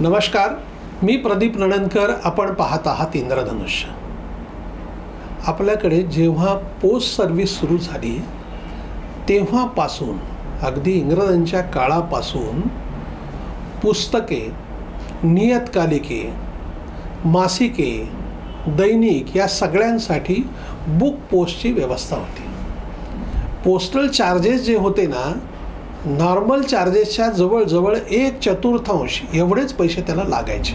नमस्कार मी प्रदीप नणनकर आपण पाहत आहात इंद्रधनुष्य. आपल्याकडे जेव्हा पोस्ट सर्व्हिस सुरू झाली तेव्हापासून अगदी इंग्रजांच्या काळापासून पुस्तके नियतकालिके मासिके दैनिक या सगळ्यांसाठी बुक पोस्टची व्यवस्था होती. पोस्टल चार्जेस जे होते ना नॉर्मल चार्जेसच्या जवळजवळ एक चतुर्थांश एवढेच पैसे त्याला लागायचे.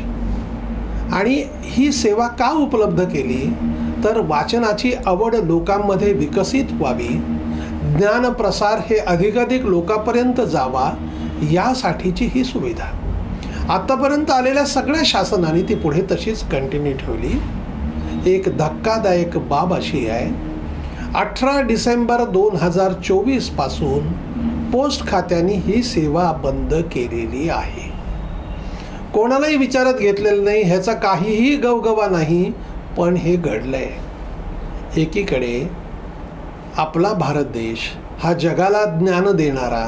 आणि ही सेवा का उपलब्ध केली? तर वाचनाची आवड लोकांमध्ये विकसित व्हावी. ज्ञानप्रसार हे अधिकाधिक लोकांपर्यंत जावा यासाठीची ही सुविधा. आत्तापर्यंत आलेल्या सगळ्या शासनाने ती पुढे तशीच कंटिन्यू ठेवली. एक धक्कादायक बाब अशी आहे अठरा डिसेंबर दोन हजार चोवीसपासून पोस्ट खात्याने ही सेवा बंद केलेली आहे. कोणालाही विचारत घेतलेलं नाही ह्याचा काहीही गवगवा नाही पण हे घडलंय. एकीकडे आपला भारत देश हा जगाला ज्ञान देणारा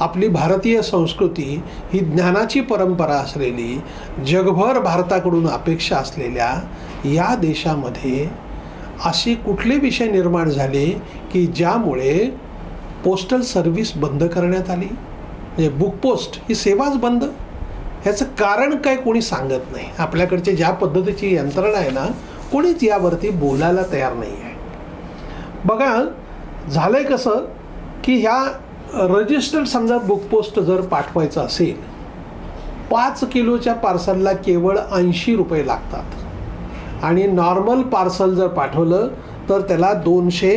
आपली भारतीय संस्कृती ही ज्ञानाची परंपरा असलेली जगभर भारताकडून अपेक्षा असलेल्या या देशामध्ये असे कुठले विषय निर्माण झाले की ज्यामुळे पोस्टल सर्व्हिस बंद करण्यात आली? म्हणजे बुक पोस्ट ही सेवाच बंद? ह्याचं कारण काय कोणी सांगत नाही? आपल्याकडची ज्या पद्धतीची यंत्रणा आहे ना कोणीच यावरती बोलायला तयार नाही आहे. बघा झालं आहे कसं की ह्या रजिस्टर्ड समजा बुक पोस्ट जर पाठवायचं असेल पाच किलोच्या पार्सलला केवळ ऐंशी रुपये लागतात. आणि नॉर्मल पार्सल जर पाठवलं तर त्याला दोनशे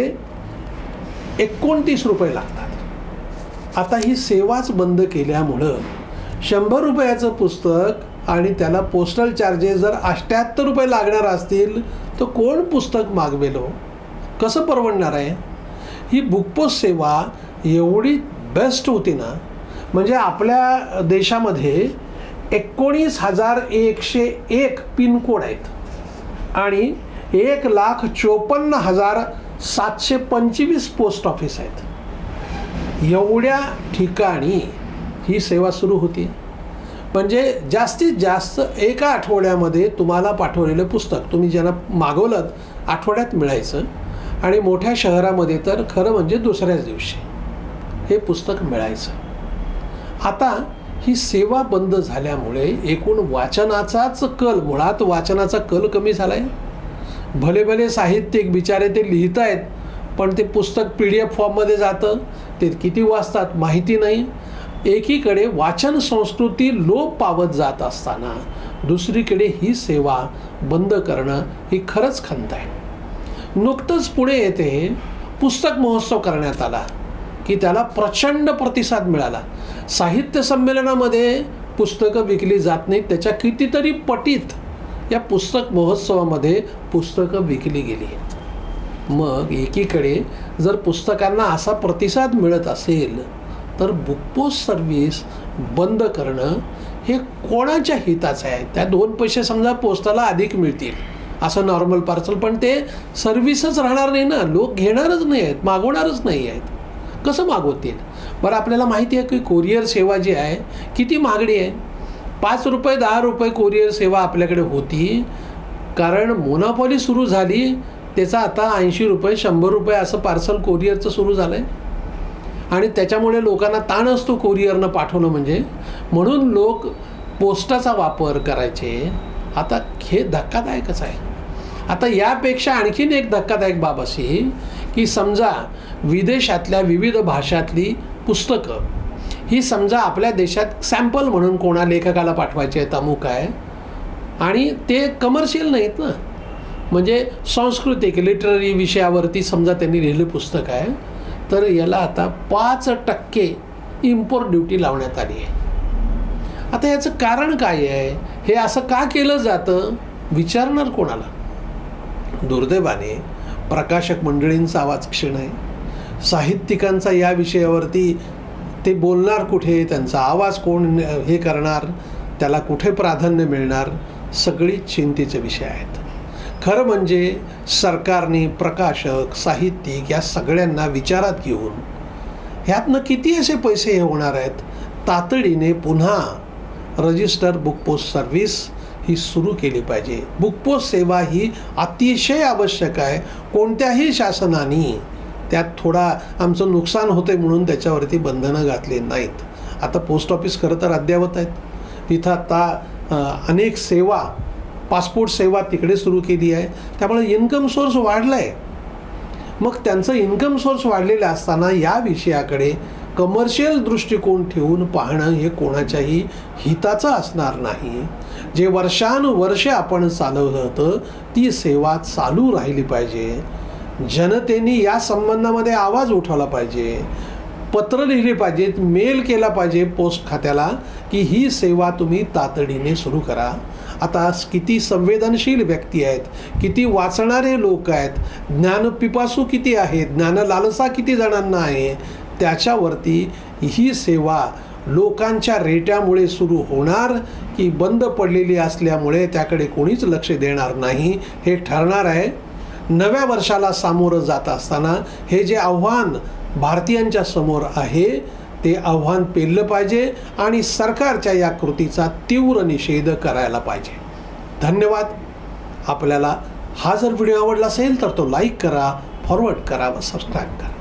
एकोणतीस रुपये लागतात. आता ही सेवाच बंद केल्यामुळं शंभर रुपयाचं पुस्तक आणि त्याला पोस्टल चार्जेस जर अष्ट्याहत्तर रुपये लागणार असतील तर कोण पुस्तक मागवेलो हो? कसं परवडणार आहे? ही बुकपोस्ट सेवा एवढी बेस्ट होती ना. म्हणजे आपल्या देशामध्ये एकोणीस हजार एकशे एक पिनकोड आहेत. आणि एक लाख चोपन्न हजार सातशे पंचवीस पोस्ट ऑफिस आहेत. एवढ्या ठिकाणी ही सेवा सुरू होती. म्हणजे जास्तीत जास्त एका आठवड्यामध्ये तुम्हाला पाठवलेलं पुस्तक तुम्ही ज्यांना मागवलं आठवड्यात मिळायचं आणि मोठ्या शहरामध्ये तर खरं म्हणजे दुसऱ्याच दिवशी हे पुस्तक मिळायचं. आता ही सेवा बंद झाल्यामुळे एकूण वाचनाचाच कल मुळात वाचनाचा कल कमी झाला आहे भले भले साहित्यिक बिचारे ते लिहित आहेत पण ते पुस्तक पी डी एफ फॉर्ममध्ये जातं ते किती वाचतात माहिती नाही. एकीकडे वाचन संस्कृती लोप पावत जात असताना दुसरीकडे ही सेवा बंद करणं ही खरंच खंत आहे. नुकतंच पुणे येथे पुस्तक महोत्सव करण्यात आला की त्याला प्रचंड प्रतिसाद मिळाला. साहित्य संमेलनामध्ये पुस्तकं विकली जात नाहीत त्याच्या कितीतरी पटीत या पुस्तक महोत्सवामध्ये पुस्तकं विकली गेली. मग एकीकडे जर पुस्तकांना असा प्रतिसाद मिळत असेल तर बुकपोस्ट सर्व्हिस बंद करणं हे कोणाच्या हिताचं आहे? त्या दोन पैसे समजा पोस्टाला अधिक मिळतील. असं नॉर्मल पार्सल पण ते सर्व्हिसच राहणार नाही ना. लोक घेणारच नाही आहेत मागवणारच नाही आहेत. कसं मागवतील? बरं आपल्याला माहिती आहे की कोरिअर सेवा जी आहे किती मागणी आहे? पाच रुपये दहा रुपये कोरिअर सेवा आपल्याकडे होती. कारण मोनापॉली सुरू झाली त्याचा आता ऐंशी रुपये शंभर रुपये असं पार्सल कोरिअरचं सुरू झालं आहे आणि त्याच्यामुळे लोकांना ताण असतो कोरिअरनं पाठवणं म्हणजे. म्हणून लोक पोस्टाचा वापर करायचे. आता हे धक्कादायकच आहे. आता यापेक्षा आणखीन एक धक्कादायक बाब अशी की समजा विदेशातल्या विविध भाषातली पुस्तकं ही समजा आपल्या देशात सॅम्पल म्हणून कोणा लेखकाला पाठवायचे आहेत अमुक आहे. आणि ते कमर्शियल नाहीत ना. म्हणजे सांस्कृतिक लिटररी विषयावरती समजा त्यांनी लिहिलं पुस्तक आहे तर याला आता पाच टक्के इम्पोर्ट ड्युटी लावण्यात आली आहे. आता याचं कारण काय आहे? हे असं का केलं जातं? विचारणार कोणाला? दुर्दैवाने प्रकाशक मंडळींचा आवाज क्षीण आहे. साहित्यिकांचा या विषयावरती ते बोलणार कुठे त्यांचा आवाज कोण हे करणार त्याला कुठे प्राधान्य मिळणार सगळी चिंतेचे विषय आहेत. खरं म्हणजे सरकारने प्रकाशक साहित्यिक या सगळ्यांना विचारात घेऊन ह्यातनं किती असे पैसे हे होणार आहेत? तातडीने पुन्हा रजिस्टर बुक पोस्ट सर्व्हिस ही सुरू केली पाहिजे. बुक पोस्ट सेवा ही अतिशय आवश्यक आहे. कोणत्याही शासनाने त्यात थोडा आमचं नुकसान होते म्हणून त्याच्यावरती बंधनं घातली नाहीत. आता पोस्ट ऑफिस खरं तर अद्ययावत आहेत. तिथं आता अनेक सेवा पासपोर्ट सेवा तिकडे सुरू केली आहे. त्यामुळे इन्कम सोर्स वाढला आहे मग त्यांचं इन्कम सोर्स वाढलेलं असताना या विषयाकडे कमर्शियल दृष्टिकोन ठेवून पाहणं हे कोणाच्याही हिताचं असणार नाही. जे वर्षानुवर्षे आपण चालवलं होतं ती सेवा चालू राहिली पाहिजे. जनतेने या संबंधामध्ये आवाज उठवला पाहिजे पत्र लिहिले पाहिजेत मेल केला पाहिजे पोस्ट खात्याला की ही सेवा तुम्ही तातडीने सुरू करा. आता किती संवेदनशील व्यक्ती आहेत किती वाचणारे लोक आहेत ज्ञानपिपासू किती आहेत ज्ञानलालसा किती जणांना आहे त्याच्यावरती ही सेवा लोकांच्या रेट्यामुळे सुरू होणार की बंद पडलेली असल्यामुळे त्याकडे कोणीच लक्ष देणार नाही हे ठरणार आहे. नव्या वर्षाला सामोरं जात असताना हे जे आव्हान भारतीयांच्या समोर आहे ते आव्हान पेललं पाहिजे आणि सरकारच्या या कृतीचा तीव्र निषेध करायला पाहिजे. धन्यवाद. आपल्याला हा जर व्हिडिओ आवडला असेल तर तो लाईक करा फॉरवर्ड करा व सबस्क्राईब करा.